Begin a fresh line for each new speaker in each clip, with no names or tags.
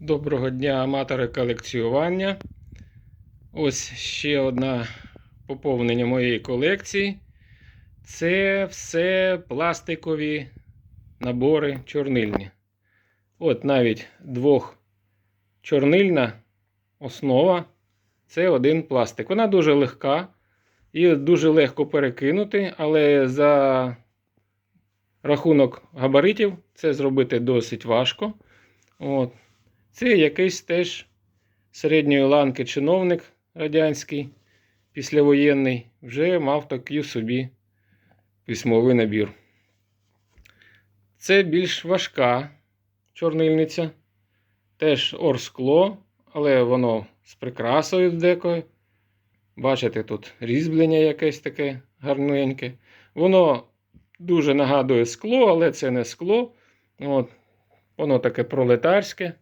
Доброго дня, аматори колекціювання. Ось ще одне поповнення моєї колекції. Це все пластикові набори чорнильні. От навіть двохчорнильна основа це один пластик. Вона дуже легка і дуже легко перекинути, але за рахунок габаритів це зробити досить важко. От. Це якийсь теж середньої ланки чиновник радянський, післявоєнний, вже мав такий собі письмовий набір. Це більш важка чорнильниця, теж орскло, але воно з прикрасою декою. Бачите, тут різьблення якесь таке гарненьке. Воно дуже нагадує скло, але це не скло. От. Воно таке пролетарське.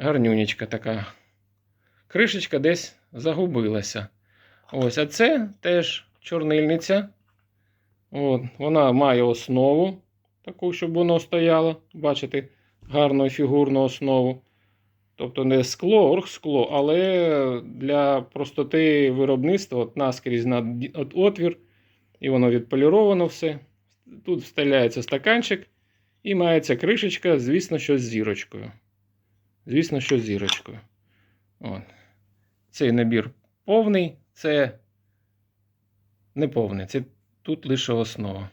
Гарнюнечка така. Кришечка десь загубилася. Ось, а це теж чорнильниця. От, вона має основу, таку, щоб воно стояло. Бачите, гарну фігурну основу. Тобто не скло, оргскло, але для простоти виробництва от наскрізь на отвір, і воно відполіровано все. Тут вставляється стаканчик і мається кришечка, звісно, що з зірочкою. Звісно, що зірочкою. От. Цей набір повний, це не повний, це тут лише основа.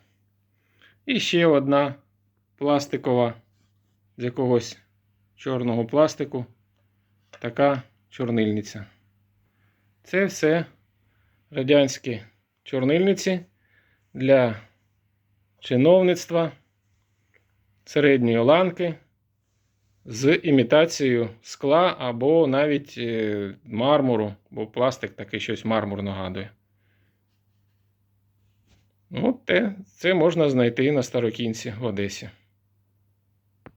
І ще одна пластикова з якогось чорного пластику. Така чорнильниця. Це все радянські чорнильниці для чиновництва середньої ланки з імітацією скла або навіть е, мармуру, бо пластик такий щось мармур нагадує. Ну, те, це можна знайти на Старокінці в Одесі.